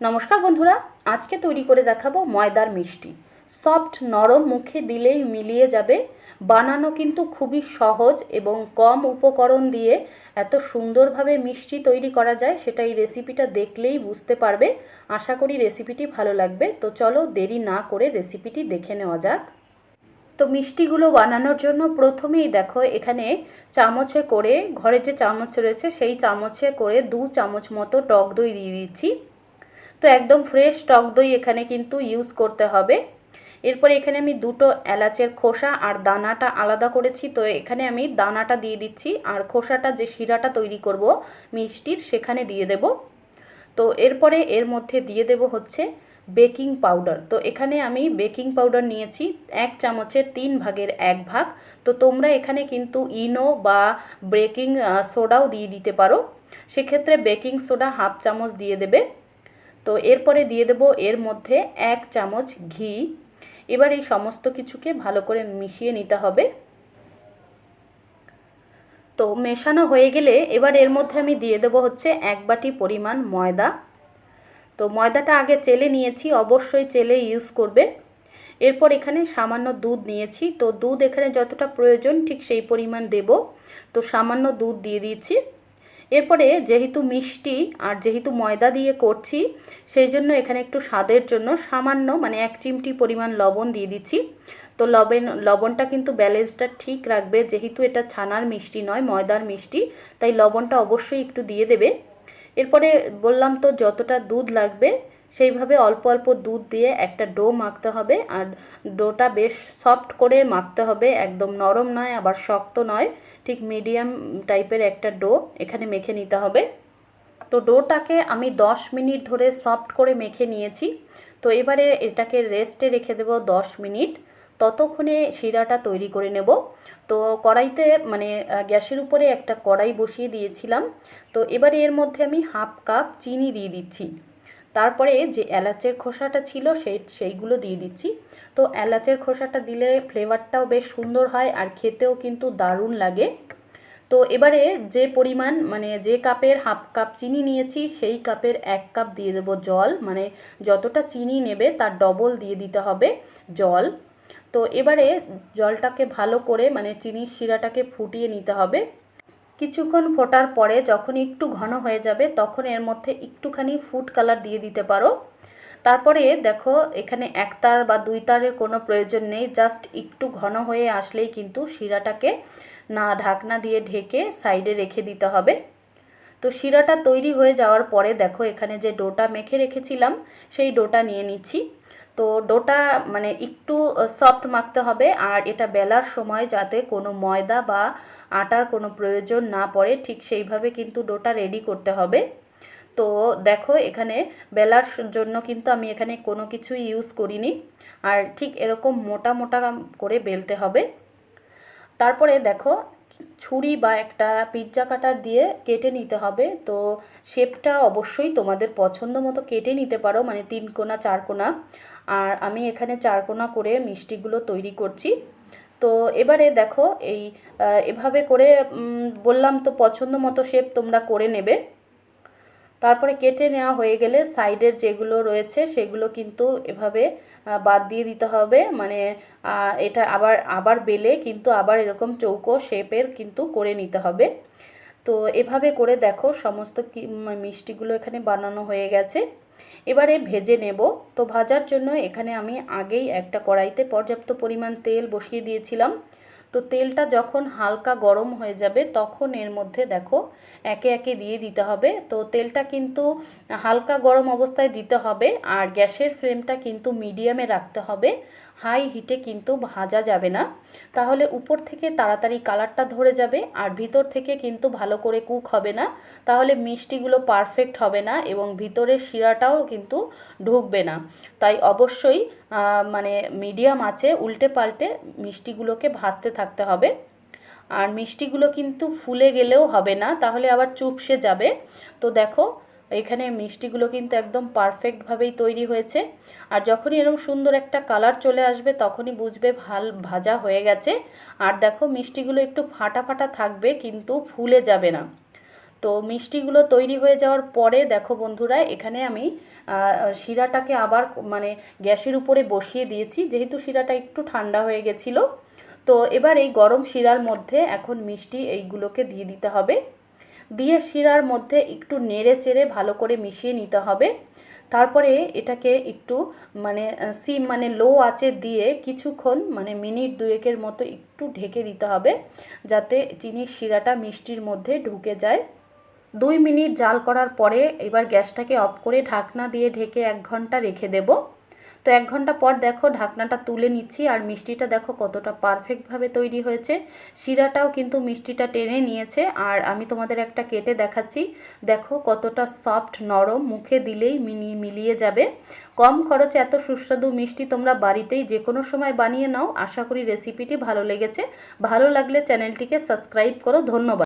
নমস্কার বন্ধুরা, আজকে তৈরি করে দেখাবো ময়দার মিষ্টি। সফট নরম মুখে দিলেই মিলিয়ে যাবে। বানানো কিন্তু খুবই সহজ এবং কম উপকরণ দিয়ে এত সুন্দরভাবে মিষ্টি তৈরি করা যায়, সেটা এই রেসিপিটা দেখলেই বুঝতে পারবে। আশা করি রেসিপিটি ভালো লাগবে। তো চলো দেরি না করে রেসিপিটি দেখে নেওয়া যাক। তো মিষ্টিগুলো বানানোর জন্য প্রথমেই দেখো, এখানে চামচে করে, ঘরে যে চামচ রয়েছে সেই চামচে করে দু চামচ মতো টক দই দিয়ে দিচ্ছি। তো একদম ফ্রেশ টক দই এখানে কিন্তু ইউজ করতে হবে। এরপরে এখানে আমি দুটো এলাচের খোসা আর দানাটা আলাদা করেছি, তো এখানে আমি দানাটা দিয়ে দিচ্ছি আর খোসাটা যে শিরাটা তৈরি করব মিষ্টির সেখানে দিয়ে দেব। তো এরপরে এর মধ্যে দিয়ে দেব হচ্ছে বেকিং পাউডার তো এখানে আমি বেকিং পাউডার নিয়েছি এক চামচের তিন ভাগের এক ভাগ। তো তোমরা এখানে কিন্তু ইনো বা বেকিং সোডাও দিয়ে দিতে পারো। সেক্ষেত্রে বেকিং সোডা হাফ চামচ দিয়ে দেবে। তো এরপরে দিয়ে দেব এর মধ্যে এক চামচ ঘি। এবার এই সমস্ত কিছুকে ভালো করে মিশিয়ে নিতে হবে। তো মেশানো হয়ে গেলে এবার এর মধ্যে আমি দিয়ে দেবো হচ্ছে এক বাটি পরিমাণ ময়দা। তো ময়দাটা আগে চেলে নিয়েছি, অবশ্যই চেলে ইউজ করবে। এরপর এখানে সামান্য দুধ নিয়েছি। তো দুধ এখানে যতটা প্রয়োজন ঠিক সেই পরিমাণ দেব। তো সামান্য দুধ দিয়ে দিয়েছি। এরপরে যেহেতু মিষ্টি আর যেহেতু ময়দা দিয়ে করছি, সেই জন্য এখানে একটু স্বাদের জন্য সামান্য মানে এক চিমটি পরিমাণ লবণ দিয়ে দিচ্ছি। তো লবণ লবণটা কিন্তু ব্যালেন্সটা ঠিক রাখবে, যেহেতু এটা ছানার মিষ্টি নয়, ময়দার মিষ্টি, তাই লবণটা অবশ্যই একটু দিয়ে দেবে। এরপরে বললাম তো যতটা দুধ লাগবে সেইভাবে অল্প অল্প দুধ দিয়ে একটা ডো মাখতে হবে আর ডোটা বেশ সফট করে মাখতে হবে, একদম নরম নয়, আবার শক্ত নয়, ঠিক মিডিয়াম টাইপের একটা ডো এখানে মেখে নিতে হবে। তো ডোটাকে আমি 10 মিনিট ধরে সফট করে মেখে নিয়েছি। তো এবারে এটাকে রেস্টে রেখে দেব 10 মিনিট। ততক্ষণে শিরাটা তৈরি করে নেব। তো কড়াইতে মানে গ্যাসের উপরে একটা কড়াই বসিয়ে দিয়েছিলাম। তো এবারে এর মধ্যে আমি হাফ কাপ চিনি দিয়ে দিচ্ছি। তারপরে যে এলাচের খোসাটা ছিল সেই সেইগুলো দিয়ে দিচ্ছি। তো এলাচের খোসাটা দিলে ফ্লেভারটাও বেশ সুন্দর হয় আর খেতেও কিন্তু দারুণ লাগে। তো এবারে যে পরিমাণ মানে যে কাপের হাফ কাপ চিনি নিয়েছি, সেই কাপের এক কাপ দিয়ে দেবো জল। মানে যতটা চিনি নেবে তার ডবল দিয়ে দিতে হবে জল। তো এবারে জলটাকে ভালো করে মানে চিনির শিরাটাকে ফুটিয়ে নিতে হবে। কিছুক্ষণ ফোটার পরে যখন একটু ঘন হয়ে যাবে, তখন এর মধ্যে একটুখানি ফুড কালার দিয়ে দিতে পারো। তারপরে দেখো, এখানে এক তার বা দুই তারের কোনো প্রয়োজন নেই জাস্ট একটু ঘন হয়ে আসলেই কিন্তু শিরাটাকে না ঢাকনা দিয়ে ঢেকে সাইডে রেখে দিতে হবে। তো শিরাটা তৈরি হয়ে যাওয়ার পরে দেখো, এখানে যে ডোটা মেখে রেখেছিলাম, সেই ডোটা নিয়ে নিচ্ছি। তো ডোটা মানে একটু সফট মাখতে হবে। আর এটা বেলার সময় যাতে কোনো ময়দা বা আটার কোনো প্রয়োজন না পড়ে, ঠিক সেইভাবে কিন্তু ডোটা রেডি করতে হবে। তো দেখো, এখানে বেলার জন্য কিন্তু আমি এখানে কোনো কিছুই ইউজ করিনি। আর ঠিক এরকম মোটা মোটা করে বেলতে হবে। তারপরে দেখো ছুরি বা একটা পিৎজা কাটার দিয়ে কেটে নিতে হবে। তো শেপটা অবশ্যই তোমাদের পছন্দ মতো কেটে নিতে পারো মানে তিন কোনা, চার কোনা। আর আমি এখানে চার কোনা করে মিষ্টিগুলো তৈরি করছি। তো এবারে দেখো, এই এভাবে করে বললাম তো পছন্দ মতো শেপ তোমরা করে নেবে। তারপরে কেটে নেওয়া হয়ে গেলে সাইডের যেগুলো রয়েছে সেগুলো কিন্তু এভাবে বাদ দিয়ে দিতে হবে। মানে এটা আবার আবার বেলে কিন্তু আবার এরকম চৌকো শেপের কিন্তু করে নিতে হবে। তো এভাবে করে দেখো সমস্ত মিষ্টিগুলো এখানে বানানো হয়ে গেছে। এবারে ভেজে নেব। তো ভাজার জন্য এখানে আমি আগেই একটা কড়াইতে পর্যাপ্ত পরিমাণ তেল বসিয়ে দিয়েছিলাম। তো তেলটা যখন হালকা গরম হয়ে যাবে, তখন এর মধ্যে দেখো একে একে দিয়ে দিতে হবে। তো তেলটা কিন্তু হালকা গরম অবস্থায় দিতে হবে আর গ্যাসের ফ্লেমটা কিন্তু মিডিয়ামে রাখতে হবে। হাই হিটে কিন্তু ভাজা যাবে না। তাহলে উপর থেকে তাড়াতাড়ি কালারটা ধরে যাবে আর ভিতর থেকে কিন্তু ভালো করে কুক হবে না। তাহলে মিষ্টিগুলো পারফেক্ট হবে না এবং ভিতরের শিরাটাও কিন্তু ঢুকবে না। তাই অবশ্যই মানে মিডিয়াম আছে, উল্টে পাল্টে মিষ্টিগুলোকে ভাজতে থাকতে হবে। আর মিষ্টিগুলো কিন্তু ফুলে গেলেও হবে না, তাহলে আবার চুপসে যাবে। তো দেখো, এখানে মিষ্টিগুলো কিন্তু একদম পারফেক্টভাবেই তৈরি হয়েছে। আর যখনই এরকম সুন্দর একটা কালার চলে আসবে, তখনই বুঝবে ভালো ভাজা হয়ে গেছে। আর দেখো, মিষ্টিগুলো একটু ফাটা ফাটা থাকবে, কিন্তু ফুলে যাবে না। তো মিষ্টিগুলো তৈরি হয়ে যাওয়ার পরে দেখো বন্ধুরা, এখানে আমি শিরাটাকে আবার মানে গ্যাসের উপরে বসিয়ে দিয়েছি। যেহেতু শিরাটা একটু ঠান্ডা হয়ে গেছিল তো এবার এই গরম শিরার মধ্যে এখন মিষ্টি এইগুলোকে দিয়ে দিতে হবে। দিয়ে শিরার মধ্যে একটু নেড়ে চেড়ে ভালো করে মিশিয়ে নিতে হবে। তারপরে এটাকে একটু মানে সিম মানে লো আঁচে দিয়ে কিছুক্ষণ মানে মিনিট দুয়েকের মতো একটু ঢেকে দিতে হবে যাতে চিনির শিরাটা মিষ্টির মধ্যে ঢুকে যায়। দুই মিনিট জাল করার পরে এবার গ্যাসটাকে অফ করে ঢাকনা দিয়ে ঢেকে এক ঘণ্টা রেখে দেব। তো এক ঘণ্টা পর দেখো ঢাকনাটা তুলে নিচ্ছি আর মিষ্টিটা দেখো কতটা পারফেক্টভাবে তৈরি হয়েছে। শিরাটাও কিন্তু মিষ্টিটা টেনে নিয়েছে আর আমি তোমাদের একটা কেটে দেখাচ্ছি। দেখো কতটা সফট নরম, মুখে দিলেই মিনি, মিলিয়ে যাবে। কম খরচে এত সুস্বাদু মিষ্টি তোমরা বাড়িতেই যে কোনো সময় বানিয়ে নাও। আশা করি রেসিপিটি ভালো লেগেছে। ভালো লাগলে চ্যানেলটিকে সাবস্ক্রাইব করো। ধন্যবাদ।